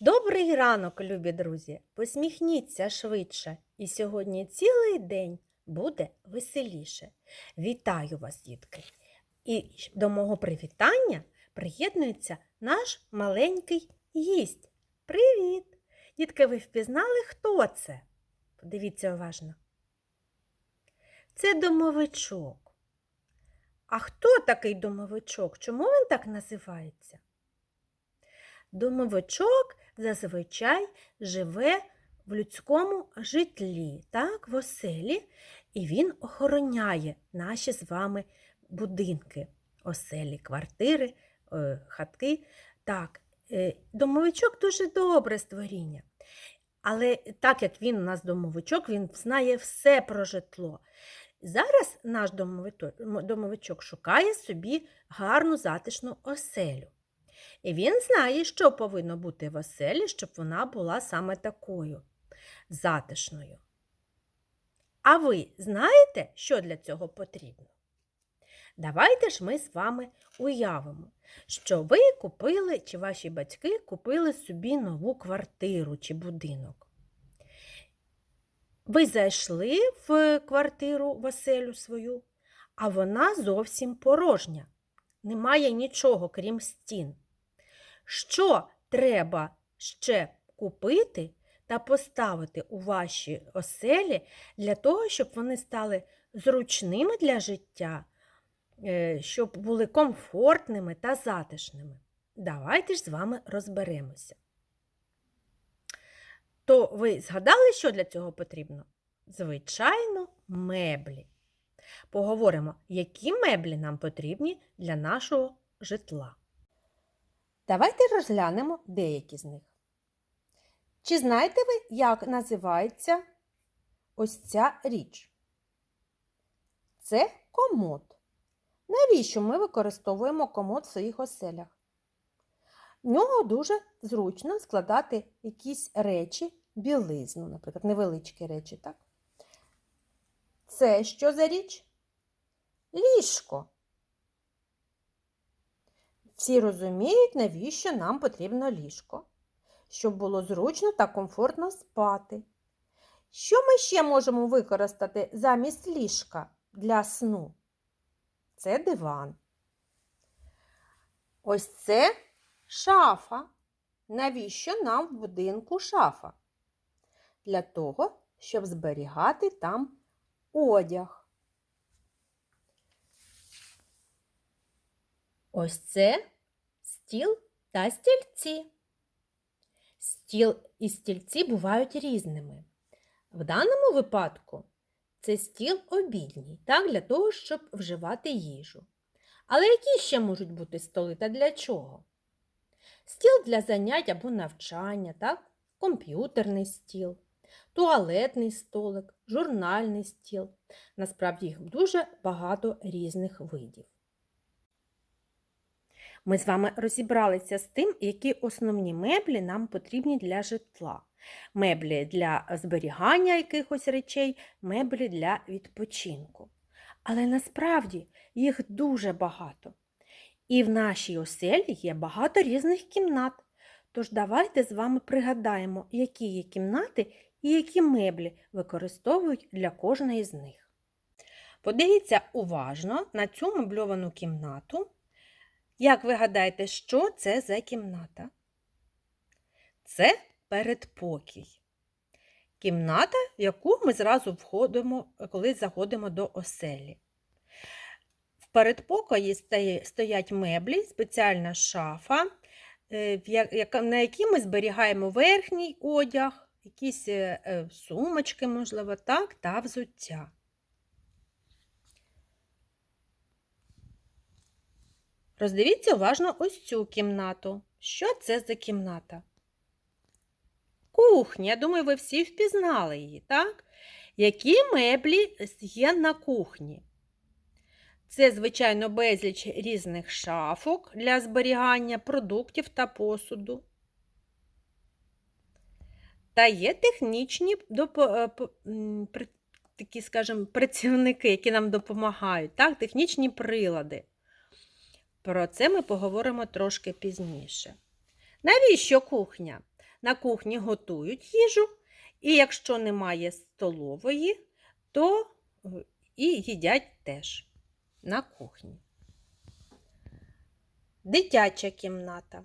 Добрий ранок, любі друзі! Посміхніться швидше, і сьогодні цілий день буде веселіше. Вітаю вас, дітки! І до мого привітання приєднується наш маленький гість. Привіт! Дітки, ви впізнали, хто це? Подивіться уважно. Це домовичок. А хто такий домовичок? Чому він так називається? Домовичок зазвичай живе в людському житлі, так, в оселі, і він охороняє наші з вами будинки, оселі, квартири, е, хатки. Так, е, домовичок дуже добре створіння. Але так як він у нас домовичок, він знає все про житло. Зараз наш домовичок шукає собі гарну затишну оселю. І він знає, що повинно бути в оселі, щоб вона була саме такою затишною. А ви знаєте, що для цього потрібно? Давайте ж ми з вами уявимо, що ви купили, чи ваші батьки купили собі нову квартиру чи будинок. Ви зайшли в квартиру в свою, а вона зовсім порожня. Немає нічого, крім стін. Що треба ще купити та поставити у ваші оселі для того, щоб вони стали зручними для життя, е, щоб були комфортними та затишними? Давайте ж з вами розберемося. То ви згадали, що для цього потрібно? Звичайно, меблі. Поговоримо, які меблі нам потрібні для нашого житла. Давайте розглянемо деякі з них. Чи знаєте ви, як називається ось ця річ? Це комод. Навіщо ми використовуємо комод в своїх оселях? В нього дуже зручно складати якісь речі, білизну, наприклад, невеличкі речі, так? Це що за річ? Ліжко. Всі розуміють, навіщо нам потрібно ліжко, щоб було зручно та комфортно спати. Що ми ще можемо використати замість ліжка для сну? Це диван. Ось це шафа. Навіщо нам в будинку шафа? Для того, щоб зберігати там одяг. Ось це стіл та стільці. Стіл і стільці бувають різними. В даному випадку це стіл обідній, так, для того, щоб вживати їжу. Але які ще можуть бути столи та для чого? Стіл для занять або навчання, так? комп'ютерний стіл, туалетний столик, журнальний стіл. Насправді їх дуже багато різних видів. Ми з вами розібралися з тим, які основні меблі нам потрібні для житла. Меблі для зберігання якихось речей, меблі для відпочинку. Але насправді їх дуже багато. І в нашій оселі є багато різних кімнат. Тож давайте з вами пригадаємо, які є кімнати і які меблі використовують для кожної з них. Подивіться уважно на цю мебльовану кімнату. Як ви гадаєте, що це за кімната? Це передпокій. Кімната, в яку ми зразу входимо, коли заходимо до оселі. В передпокої стоять меблі, спеціальна шафа, е, на якій ми зберігаємо верхній одяг, якісь е, сумочки, можливо, так, та взуття. Роздивіться уважно ось цю кімнату. Що це за кімната? Кухня. Я думаю, ви всі впізнали її, так? Які меблі є на кухні? Це, звичайно, безліч різних шафок для зберігання продуктів та посуду. Та є технічні такі, скажімо, працівники, які нам допомагають, так? технічні прилади. Про це ми поговоримо трошки пізніше. Навіщо кухня? на кухні готують їжу, і якщо немає столової, то е, і їдять теж на кухні. Дитяча кімната.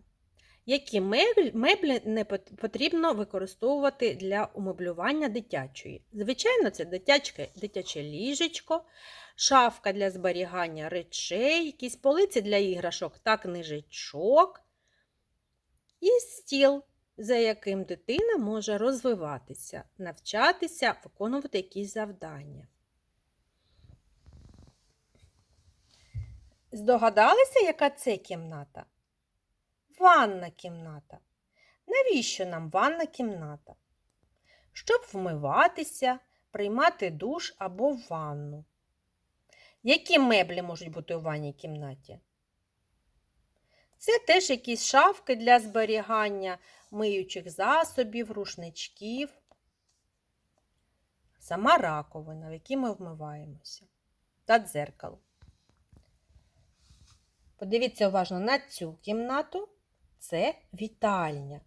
Які меблі, не потрібно використовувати для умеблювання дитячої? Звичайно, це дитяче, дитяче ліжечко, шафка для зберігання речей, якісь полиці для іграшок та книжечок, і стіл, за яким дитина може розвиватися, навчатися, виконувати якісь завдання. Здогадалися, яка це кімната? Ванна кімната. Навіщо нам ванна кімната? Щоб вмиватися, приймати душ або ванну. Які меблі можуть бути у ванній кімнаті? Це теж якісь шафки для зберігання миючих засобів, рушничків, сама раковина, в якій ми вмиваємося, та дзеркало. Подивіться уважно на цю кімнату. Це вітальня.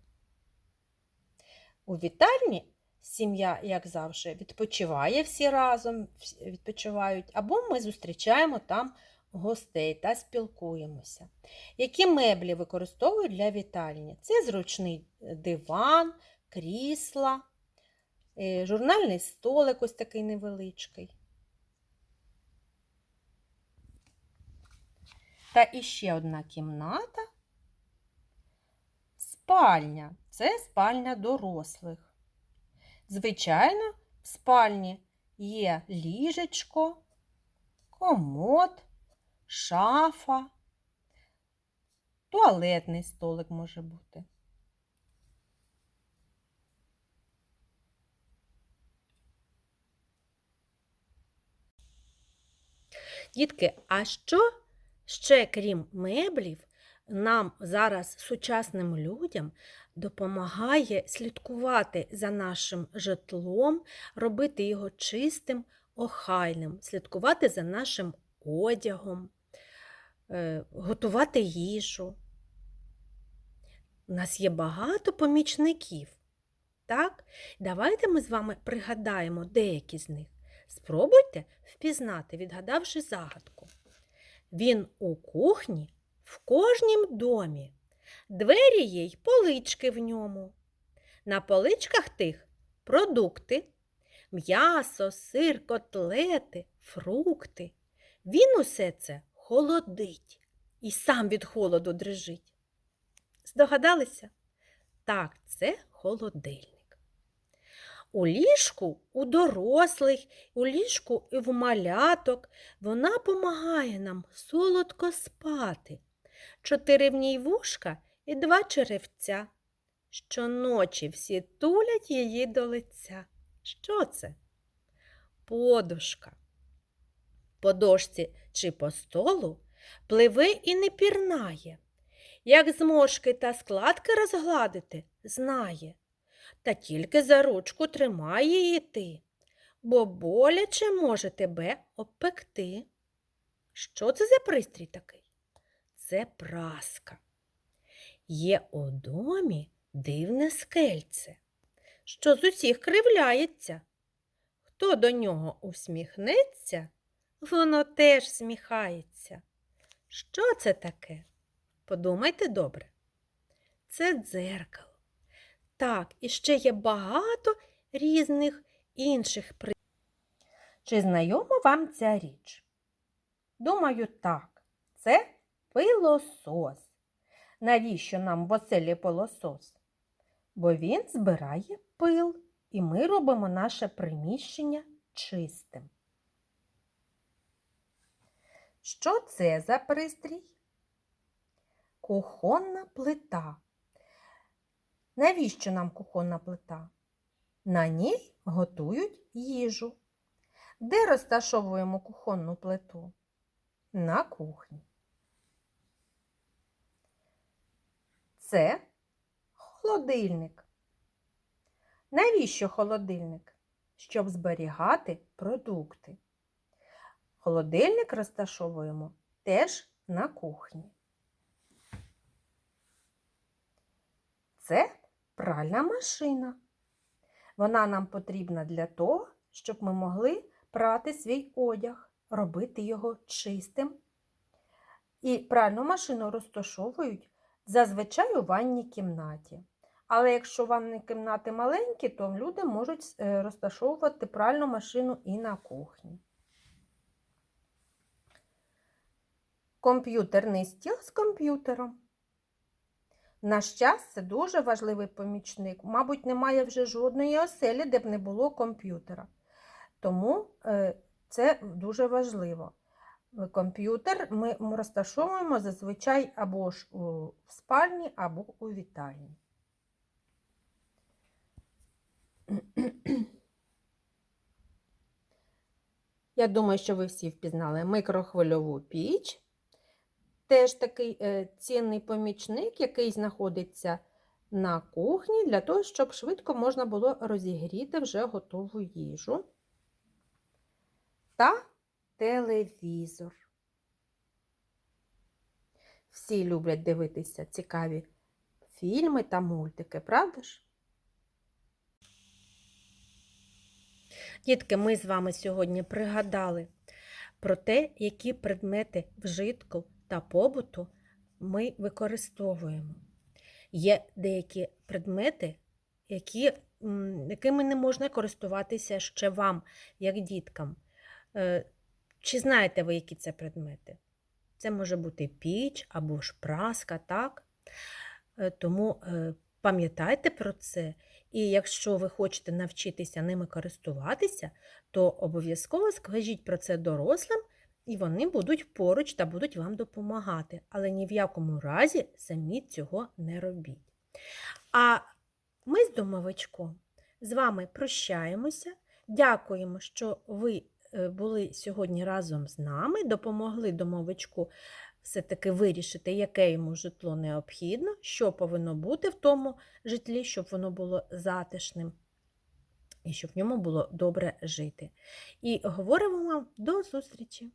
У вітальні сім'я, як завжди, відпочиває всі разом, відпочивають, або ми зустрічаємо там гостей та спілкуємося. Які меблі використовують для вітальні? Це зручний диван, крісла, е, журнальний столик ось такий невеличкий. Та іще одна кімната. Спальня. Це спальня дорослих. Звичайно, в спальні є ліжечко, комод, шафа, туалетний столик може бути. Дітки, а що ще крім меблів, нам зараз, сучасним людям, допомагає слідкувати за нашим житлом, робити його чистим, охайним, слідкувати за нашим одягом, е, готувати їжу. У нас є багато помічників. Так? Давайте ми з вами пригадаємо деякі з них. Спробуйте впізнати, відгадавши загадку. Він у кухні в кожнім домі. Двері є й полички в ньому. На поличках тих продукти, м'ясо, сир, котлети, фрукти. Він усе це холодить і сам від холоду дрижить. Здогадалися? Так, це холодильник. У ліжку у дорослих, у ліжку і в маляток вона помагає нам солодко спати. Чотири в ній вушка і два черевця. Щоночі всі тулять її до лиця. Що це? Подушка. По дошці чи по столу пливе і не пірнає. Як зморшки та складки розгладити, знає. Та тільки за ручку тримай її ти, бо боляче може тебе обпекти. Що це за пристрій такий? Це праска. Є у домі дивне скельце, що з усіх кривляється. Хто до нього усміхнеться, воно теж сміхається. Що це таке? Подумайте добре. Це дзеркало. Так, і ще є багато різних інших при. Чи знайома вам ця річ? Думаю, так. Це пилосос. Навіщо нам в оселі пилосос? Бо він збирає пил, і ми робимо наше приміщення чистим. Що це за пристрій? Кухонна плита. Навіщо нам кухонна плита? На ній готують їжу. Де розташовуємо кухонну плиту? На кухні. Це холодильник. Навіщо холодильник? Щоб зберігати продукти. Холодильник розташовуємо теж на кухні. Це Пральна машина. Вона нам потрібна для того, щоб ми могли прати свій одяг, робити його чистим. І пральну машину розташовують зазвичай у ванній кімнаті. Але якщо ванні кімнати маленькі, то люди можуть е, розташовувати пральну машину і на кухні. Комп'ютерний стіл з комп'ютером. Наш час це дуже важливий помічник. Мабуть, немає вже жодної оселі, де б не було комп'ютера. Тому е, це дуже важливо. Комп'ютер ми розташовуємо зазвичай або ж у спальні, або у вітальні. Я думаю, що ви всі впізнали микрохвильову піч. Теж такий е, цінний помічник, який знаходиться на кухні, для того, щоб швидко можна було розігріти вже готову їжу. Та телевізор. Всі люблять дивитися цікаві фільми та мультики, правда ж? Дітки, ми з вами сьогодні пригадали про те, які предмети вжитку та побуту ми використовуємо. Є деякі предмети, які, якими не можна користуватися ще вам, як діткам. Чи знаєте ви, які це предмети? Це може бути піч або ж праска, так? Е, Тому е, пам'ятайте про це. І якщо ви хочете навчитися ними користуватися, то обов'язково скажіть про це дорослим, і вони будуть поруч та будуть вам допомагати. Але ні в якому разі самі цього не робіть. А ми з домовичком з вами прощаємося. Дякуємо, що ви були сьогодні разом з нами, допомогли домовичку все-таки вирішити, яке йому житло необхідно, що повинно бути в тому житлі, щоб воно було затишним і щоб в ньому було добре жити. І говоримо вам до зустрічі!